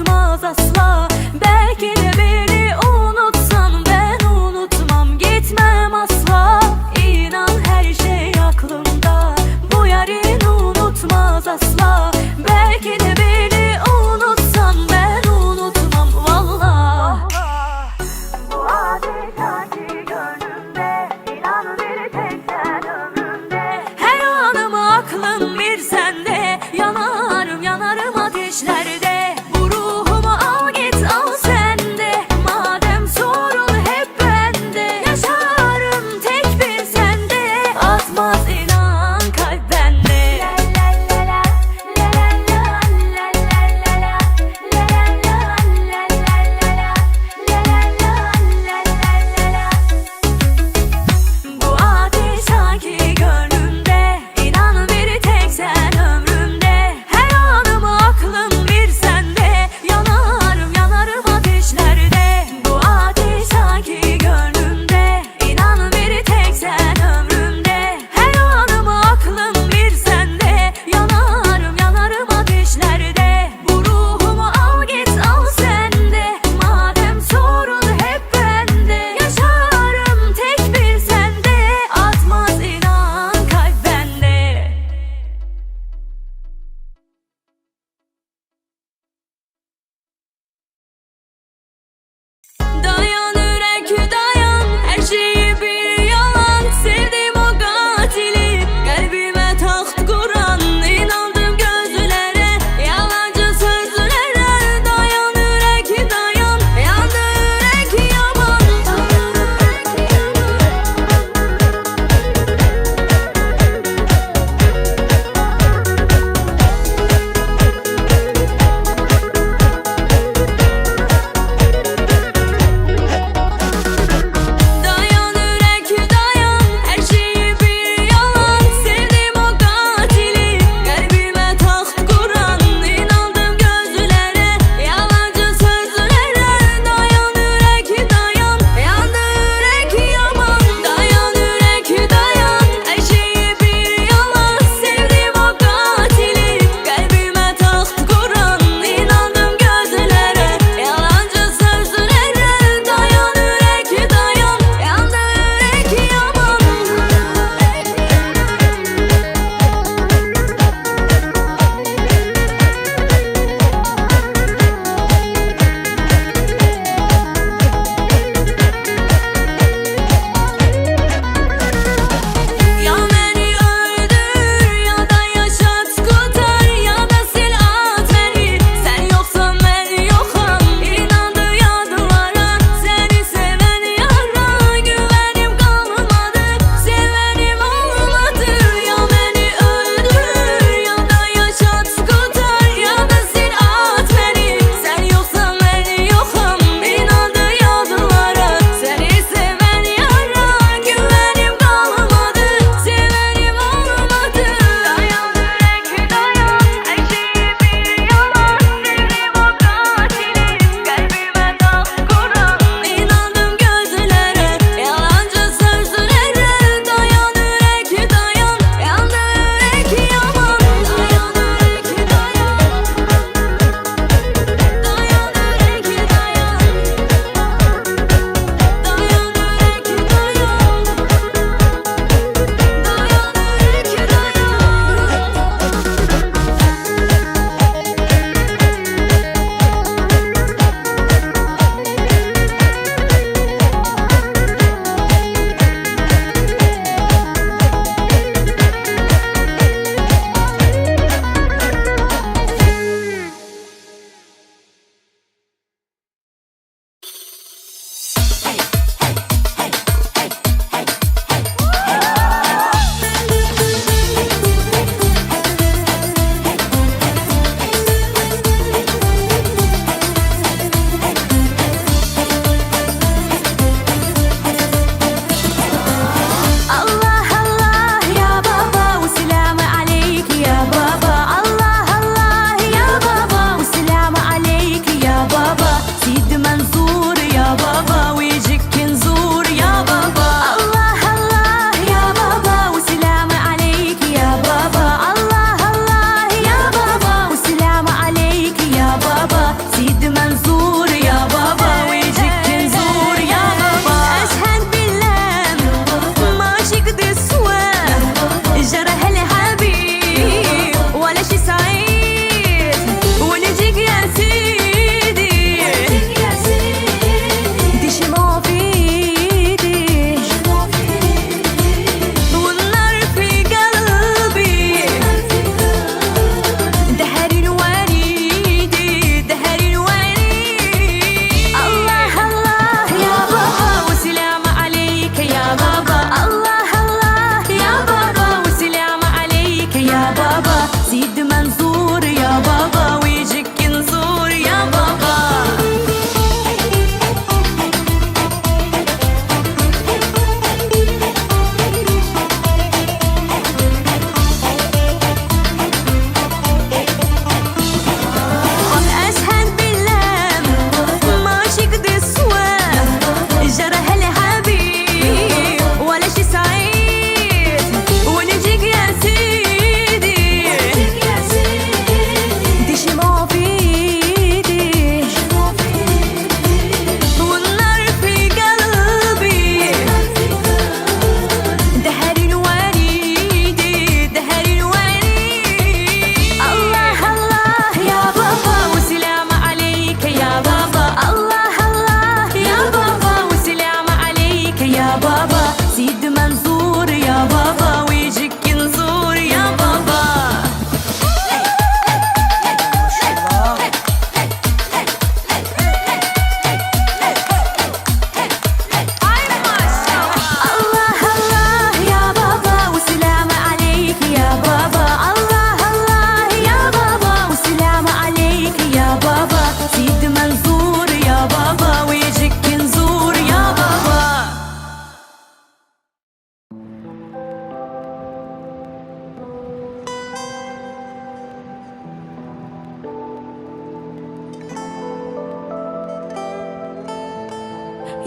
unutmaz asla.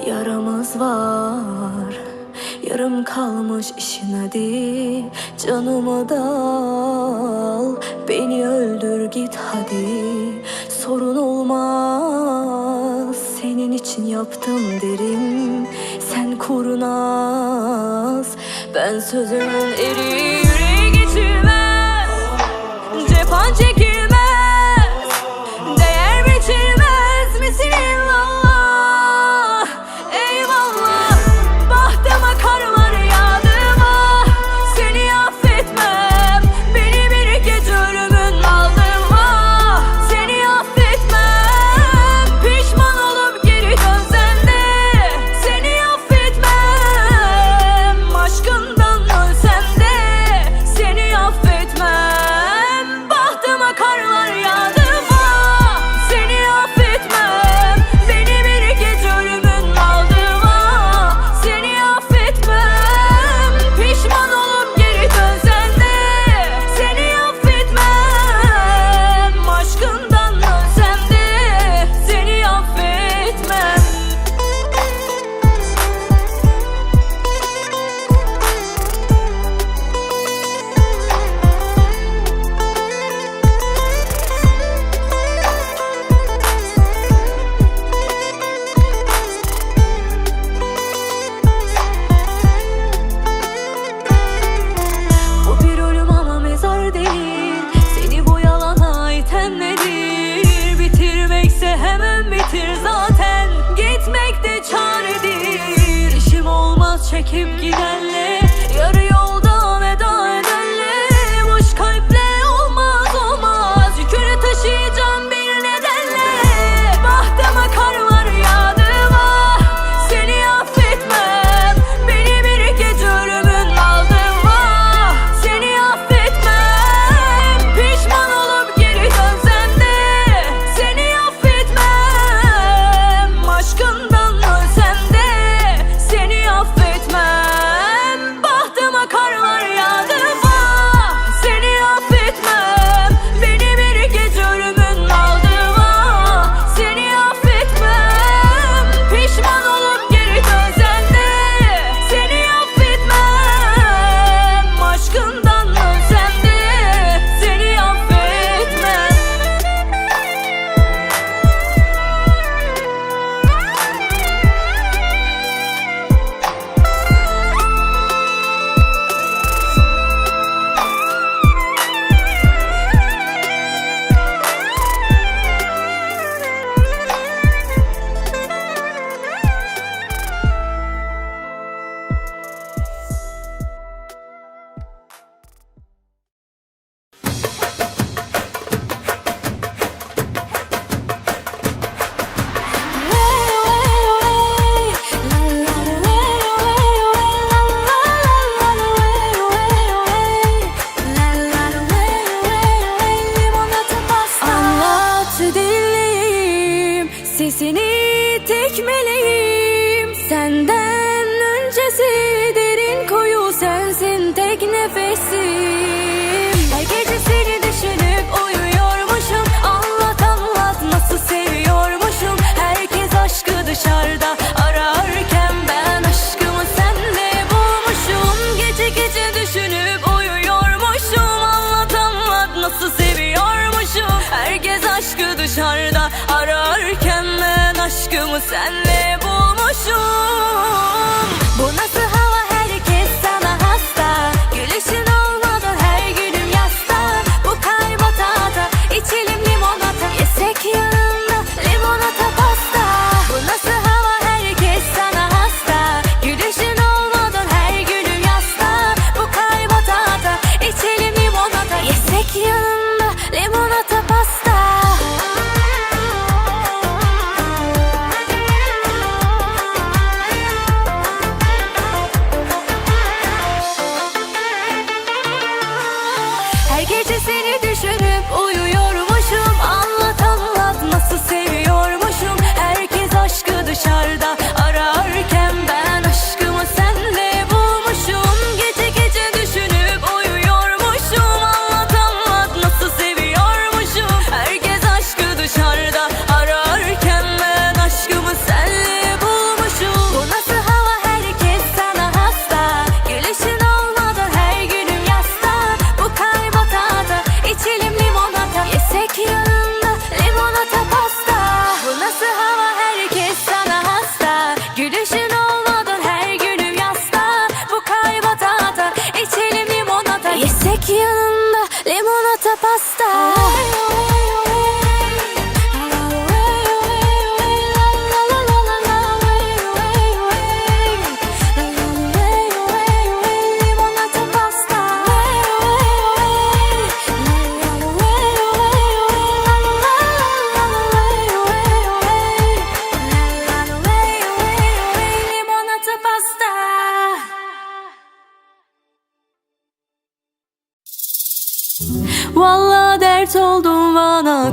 yaramız var. Yarım kalmış işin hadi Canımı da al Beni öldür git hadi. Sorun olmaz. Senin için yaptım derim. Sen kurnaz. Ben sözümün eriyim. keep dışarıda Ararken ben aşkımı senle bulmuşum. Bu nasıl 하나